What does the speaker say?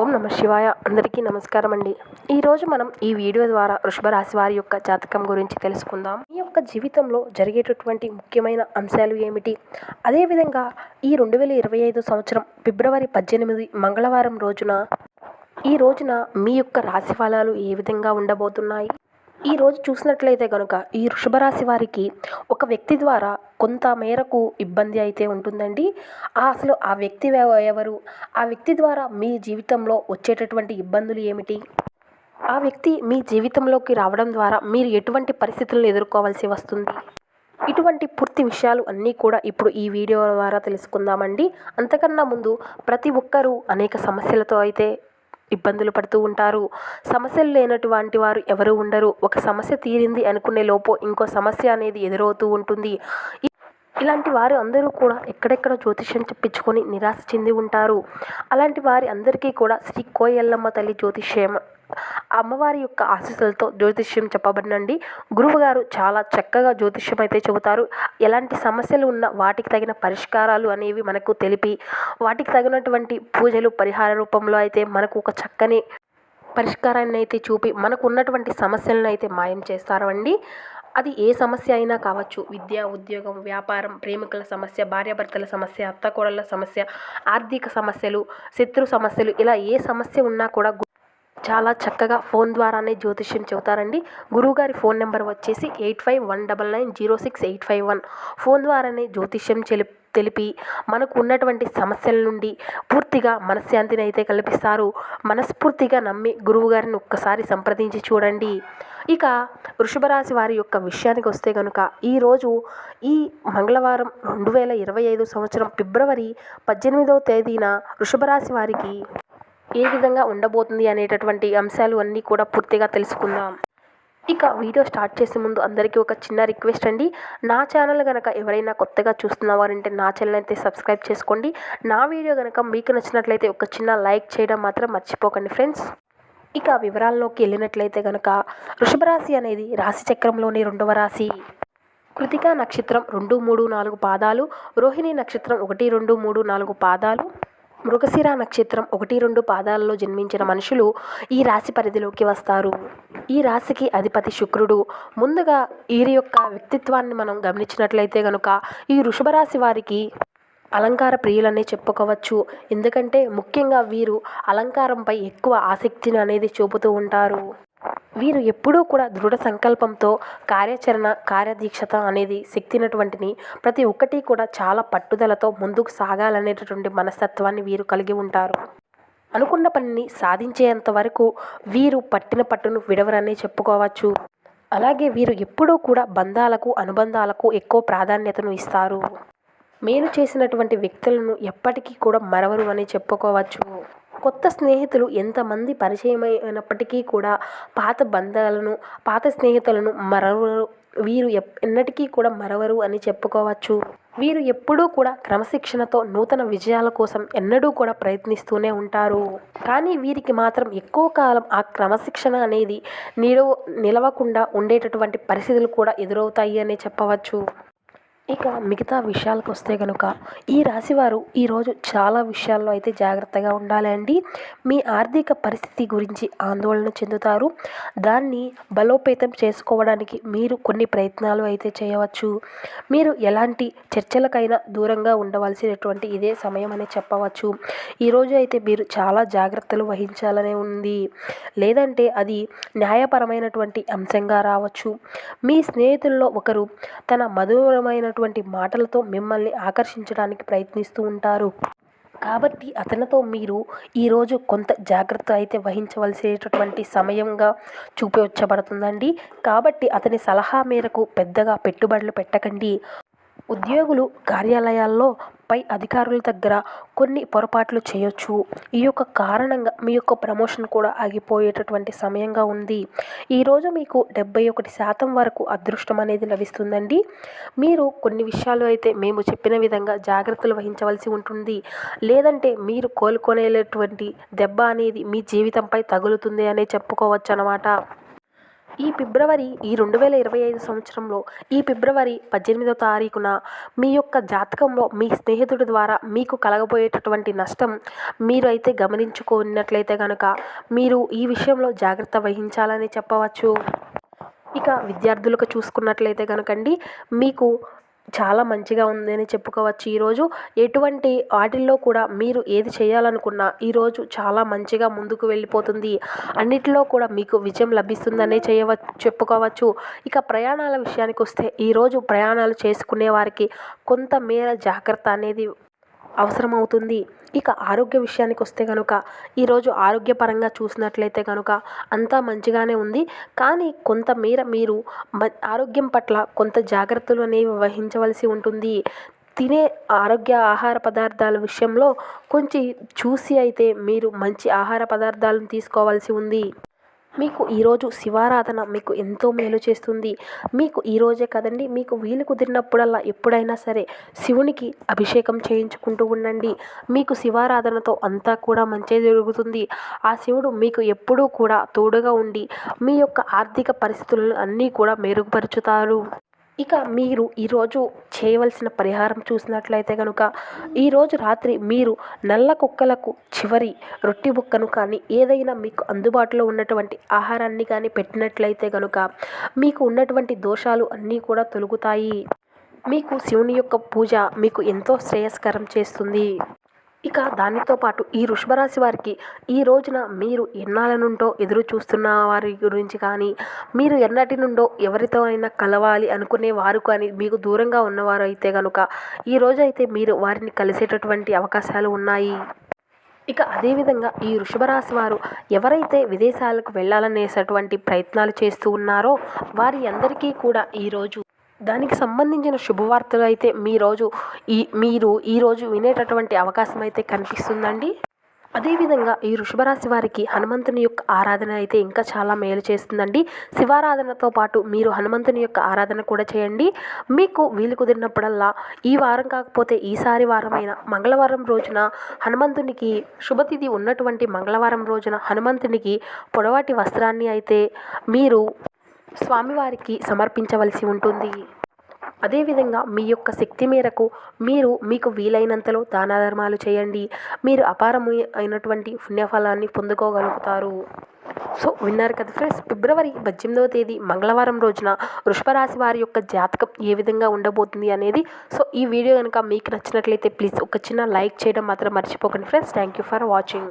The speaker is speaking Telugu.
ఓం నమ శివాయ. అందరికీ నమస్కారం అండి. ఈరోజు మనం ఈ వీడియో ద్వారా వృషభరాశి వారి యొక్క జాతకం గురించి తెలుసుకుందాం. మీ యొక్క జీవితంలో జరిగేటటువంటి ముఖ్యమైన అంశాలు ఏమిటి? అదేవిధంగా ఈ రెండు వేల ఇరవై ఐదు సంవత్సరం ఫిబ్రవరి పద్దెనిమిది మంగళవారం రోజున ఈ రోజున మీ యొక్క రాశి ఫలాలు ఏ విధంగా ఉండబోతున్నాయి? ఈ రోజు చూసినట్లయితే కనుక ఈ వృషభరాశి వారికి ఒక వ్యక్తి ద్వారా కొంత మేరకు ఇబ్బంది అయితే ఉంటుందండి. ఆ అసలు ఆ వ్యక్తి ఎవరు? ఆ వ్యక్తి ద్వారా మీ జీవితంలో వచ్చేటటువంటి ఇబ్బందులు ఏమిటి? ఆ వ్యక్తి మీ జీవితంలోకి రావడం ద్వారా మీరు ఎటువంటి పరిస్థితులను ఎదుర్కోవాల్సి వస్తుంది? ఇటువంటి పూర్తి విషయాలు అన్నీ కూడా ఇప్పుడు ఈ వీడియో ద్వారా తెలుసుకుందామండి. అంతకన్నా ముందు ప్రతి ఒక్కరూ అనేక సమస్యలతో అయితే ఇబ్బందులు పడుతూ ఉంటారు. సమస్యలు లేనటువంటి వారు ఎవరు ఉండరు. ఒక సమస్య తీరింది అనుకునే లోపు ఇంకో సమస్య అనేది ఎదురవుతూ ఉంటుంది. ఇలాంటి వారు అందరూ కూడా ఎక్కడెక్కడ జ్యోతిష్యం చెప్పించుకొని నిరాశ చెంది ఉంటారు. అలాంటి వారి అందరికీ కూడా శ్రీ కోయల్లమ్మ తల్లి జ్యోతిష్యం అమ్మవారి యొక్క ఆశీస్సులతో జ్యోతిష్యం చెప్పబడినండి. గురువు గారు చాలా చక్కగా జ్యోతిష్యం అయితే చెబుతారు. ఎలాంటి సమస్యలు ఉన్న వాటికి తగిన పరిష్కారాలు అనేవి మనకు తెలిపి వాటికి తగినటువంటి పూజలు పరిహార రూపంలో అయితే మనకు ఒక చక్కని పరిష్కారాన్ని అయితే చూపి మనకు ఉన్నటువంటి సమస్యలను అయితే మాయం చేస్తారు అండి అది ఏ సమస్య అయినా కావచ్చు. విద్య ఉద్యోగం వ్యాపారం ప్రేమికుల సమస్య భార్యాభర్తల సమస్య అత్తకోడళ్ళ సమస్య ఆర్థిక సమస్యలు శత్రు సమస్యలు ఇలా ఏ సమస్య ఉన్నా కూడా చాలా చక్కగా ఫోన్ ద్వారానే జ్యోతిష్యం చెబుతారండి. గురువుగారి ఫోన్ నెంబర్ వచ్చేసి eight five one double nine zero six eight five one. Phone ద్వారానే జ్యోతిష్యం చెలి తెలిపి మనకు ఉన్నటువంటి సమస్యల నుండి పూర్తిగా మనశ్శాంతిని అయితే కల్పిస్తారు. మనస్ఫూర్తిగా నమ్మి గురువుగారిని ఒక్కసారి సంప్రదించి చూడండి. ఇక వృషభరాశి వారి యొక్క విషయానికి వస్తే కనుక ఈరోజు ఈ మంగళవారం రెండు వేల ఇరవై ఐదు సంవత్సరం ఫిబ్రవరి పద్దెనిమిదవ తేదీన వృషభరాశి వారికి ఏ విధంగా ఉండబోతుంది అనేటటువంటి అంశాలు అన్నీ కూడా పూర్తిగా తెలుసుకుందాం. ఇక వీడియో స్టార్ట్ చేసే ముందు అందరికీ ఒక చిన్న రిక్వెస్ట్ అండి. నా ఛానల్ కనుక ఎవరైనా కొత్తగా చూస్తున్న వారంటే నా ఛానల్ అయితే సబ్స్క్రైబ్ చేసుకోండి. నా వీడియో కనుక మీకు నచ్చినట్లయితే ఒక చిన్న లైక్ చేయడం మాత్రం మర్చిపోకండి ఫ్రెండ్స్. ఇక వివరాల్లోకి వెళ్ళినట్లయితే కనుక వృషభరాశి అనేది రాశి చక్రంలోని రెండవ రాశి. కృతికా నక్షత్రం రెండు మూడు నాలుగు పాదాలు రోహిణి నక్షత్రం ఒకటి రెండు మూడు నాలుగు పాదాలు మృగశిర నక్షత్రం ఒకటి రెండు పాదాలలో జన్మించిన మనుషులు ఈ రాశి పరిధిలోకి వస్తారు. ఈ రాశికి అధిపతి శుక్రుడు. ముందుగా వీరి యొక్క వ్యక్తిత్వాన్ని మనం గమనించినట్లయితే కనుక ఈ వృషభ రాశి వారికి అలంకార ప్రియులనే చెప్పుకోవచ్చు. ఎందుకంటే ముఖ్యంగా వీరు అలంకారంపై ఎక్కువ ఆసక్తిని అనేది చూపుతూ ఉంటారు. వీరు ఎప్పుడూ కూడా దృఢ సంకల్పంతో కార్యాచరణ కార్యదీక్షత అనేది శక్తినటువంటిని ప్రతి ఒక్కటి కూడా చాలా పట్టుదలతో ముందుకు సాగాలనేటటువంటి మనస్తత్వాన్ని వీరు కలిగి ఉంటారు. అనుకున్న పనిని సాధించేంత వరకు వీరు పట్టిన పట్టును విడవరనే చెప్పుకోవచ్చు. అలాగే వీరు ఎప్పుడూ కూడా బంధాలకు అనుబంధాలకు ఎక్కువ ప్రాధాన్యతను ఇస్తారు. మేలు చేసినటువంటి వ్యక్తులను ఎప్పటికీ కూడా మరవరు అని చెప్పుకోవచ్చు. కొత్త స్నేహితులు ఎంతమంది పరిచయమైనప్పటికీ కూడా పాత బంధాలను పాత స్నేహితులను మరవరు వీరు ఎప్- ఎన్నటికీ కూడా మరవరు అని చెప్పుకోవచ్చు. వీరు ఎప్పుడూ కూడా క్రమశిక్షణతో నూతన విజయాల కోసం ఎన్నడూ కూడా ప్రయత్నిస్తూనే ఉంటారు. కానీ వీరికి మాత్రం ఎక్కువ కాలం ఆ క్రమశిక్షణ అనేది నిలవ నిలవకుండా ఉండేటటువంటి పరిస్థితులు కూడా ఎదురవుతాయి అనే చెప్పవచ్చు. ఇక మిగతా విషయాలకు వస్తే కనుక ఈ రాశివారు ఈరోజు చాలా విషయాల్లో అయితే జాగ్రత్తగా ఉండాలి అండి. మీ ఆర్థిక పరిస్థితి గురించి ఆందోళన చెందుతారు. దాన్ని బలోపేతం చేసుకోవడానికి మీరు కొన్ని ప్రయత్నాలు అయితే చేయవచ్చు. మీరు ఎలాంటి చర్చలకైనా దూరంగా ఉండవలసినటువంటి ఇదే సమయం అని చెప్పవచ్చు. ఈరోజు అయితే మీరు చాలా జాగ్రత్తలు వహించాలనే ఉంది. లేదంటే అది న్యాయపరమైనటువంటి అంశంగా రావచ్చు. మీ స్నేహితుల్లో ఒకరు తన మధురమైన అటువంటి మాటలతో మిమ్మల్ని ఆకర్షించడానికి ప్రయత్నిస్తూ ఉంటారు. కాబట్టి అతనితో మీరు ఈరోజు కొంత జాగ్రత్త అయితే వహించవలసినటువంటి సమయంగా చూపించబడుతుందండి కాబట్టి అతని సలహా మేరకు పెద్దగా పెట్టుబడులు పెట్టకండి. ఉద్యోగులు కార్యాలయాల్లో పై అధికారుల దగ్గర కొన్ని పొరపాట్లు చేయొచ్చు. ఈ యొక్క కారణంగా మీ యొక్క ప్రమోషన్ కూడా ఆగిపోయేటటువంటి సమయంగా ఉంది. ఈరోజు మీకు డెబ్బై ఒకటి శాతం వరకు అదృష్టం అనేది లభిస్తుందండి. మీరు కొన్ని విషయాలు అయితే మేము చెప్పిన విధంగా జాగ్రత్తలు వహించవలసి ఉంటుంది. లేదంటే మీరు కోలుకునేటటువంటి దెబ్బ అనేది మీ జీవితంపై తగులుతుంది అనే చెప్పుకోవచ్చు అన్నమాట ఈ ఫిబ్రవరి ఈ రెండు వేల ఇరవై ఐదు సంవత్సరంలో ఈ ఫిబ్రవరి పద్దెనిమిదో తారీఖున మీ యొక్క జాతకంలో మీ స్నేహితుడి ద్వారా మీకు కలగబోయేటటువంటి నష్టం మీరు అయితే గమనించుకున్నట్లయితే కనుక మీరు ఈ విషయంలో జాగ్రత్త వహించాలని చెప్పవచ్చు. ఇక విద్యార్థులకు చూసుకున్నట్లయితే కనుకండి మీకు చాలా మంచిగా ఉందని చెప్పుకోవచ్చు. ఈరోజు ఎటువంటి వాటిల్లో కూడా మీరు ఏది చేయాలనుకున్నా ఈరోజు చాలా మంచిగా ముందుకు వెళ్ళిపోతుంది. అన్నిటిలో కూడా మీకు విజయం లభిస్తుందనే చేయవ చెప్పుకోవచ్చు. ఇక ప్రయాణాల విషయానికి వస్తే ఈరోజు ప్రయాణాలు చేసుకునే వారికి కొంత మేర జాగ్రత్త అనేది అవసరమవుతుంది. ఇక ఆరోగ్య విషయానికి వస్తే కనుక ఈరోజు ఆరోగ్యపరంగా చూసినట్లయితే కనుక అంతా మంచిగానే ఉంది. కానీ కొంతమేర మీరు ఆరోగ్యం పట్ల కొంత జాగ్రత్తలు అనేవి వహించవలసి ఉంటుంది. తినే ఆరోగ్య ఆహార పదార్థాల విషయంలో కొంచెం చూసి అయితే మీరు మంచి ఆహార పదార్థాలను తీసుకోవాల్సి ఉంది. మీకు ఈరోజు శివారాధన మీకు ఎంతో మేలు చేస్తుంది. మీకు ఈరోజే కదండి మీకు వీలు కుదిరినప్పుడల్లా ఎప్పుడైనా సరే శివునికి అభిషేకం చేయించుకుంటూ ఉండండి. మీకు శివారాధనతో అంతా కూడా మంచి జరుగుతుంది. ఆ శివుడు మీకు ఎప్పుడూ కూడా తోడుగా ఉండి మీ యొక్క ఆర్థిక పరిస్థితులను అన్నీ కూడా మెరుగుపరుచుతారు. ఇక మీరు ఈరోజు చేయవలసిన పరిహారం చూసినట్లయితే కనుక ఈరోజు రాత్రి మీరు నల్ల కుక్కలకు చివరి రొట్టి బుక్కను కానీ ఏదైనా మీకు అందుబాటులో ఉన్నటువంటి ఆహారాన్ని కానీ పెట్టినట్లయితే కనుక మీకు ఉన్నటువంటి దోషాలు అన్నీ కూడా తొలుగుతాయి. మీకు శివుని యొక్క పూజ మీకు ఎంతో శ్రేయస్కరం చేస్తుంది. ఇక దానితో పాటు ఈ వృషభరాశి వారికి ఈ రోజున మీరు ఎన్నాళ్ళ నుండో ఎదురు చూస్తున్న వారి గురించి కానీ మీరు ఎన్నటి నుండో ఎవరితో అయినా కలవాలి అనుకునే వారు కానీ మీకు దూరంగా ఉన్నవారు అయితే కనుక ఈ రోజైతే మీరు వారిని కలిసేటటువంటి అవకాశాలు ఉన్నాయి. ఇక అదేవిధంగా ఈ వృషభరాశి వారు ఎవరైతే విదేశాలకు వెళ్ళాలనేటటువంటి ప్రయత్నాలు చేస్తూ ఉన్నారో వారి అందరికీ కూడా ఈరోజు దానికి సంబంధించిన శుభవార్తలు అయితే మీ రోజు ఈ మీరు ఈరోజు వినేటటువంటి అవకాశం అయితే కనిపిస్తుందండి. అదేవిధంగా ఈ వృషభరాశి వారికి హనుమంతుని యొక్క ఆరాధన అయితే ఇంకా చాలా మేలు చేస్తుందండి. శివారాధనతో పాటు మీరు హనుమంతుని యొక్క ఆరాధన కూడా చేయండి. మీకు వీలు కుదిరినప్పుడల్లా ఈ వారం కాకపోతే ఈసారి వారమైన మంగళవారం రోజున హనుమంతునికి శుభతిథి ఉన్నటువంటి మంగళవారం రోజున హనుమంతునికి పొడవాటి వస్త్రాన్ని అయితే మీరు స్వామివారికి సమర్పించవలసి ఉంటుంది. అదేవిధంగా మీ యొక్క శక్తి మేరకు మీరు మీకు వీలైనంతలో దాన ధర్మాలు చేయండి. మీరు అపారము అయినటువంటి పుణ్యఫలాన్ని పొందుకోగలుగుతారు. సో విన్నారు కదా ఫ్రెండ్స్? ఫిబ్రవరి పద్దెనిమిదవ తేదీ మంగళవారం రోజున వృషభరాశి వారి యొక్క జాతకం ఏ విధంగా ఉండబోతుంది అనేది సో ఈ వీడియో కనుక మీకు నచ్చినట్లయితే ప్లీజ్ ఒక చిన్న లైక్ చేయడం మాత్రం మర్చిపోకండి friends. Thank you for watching.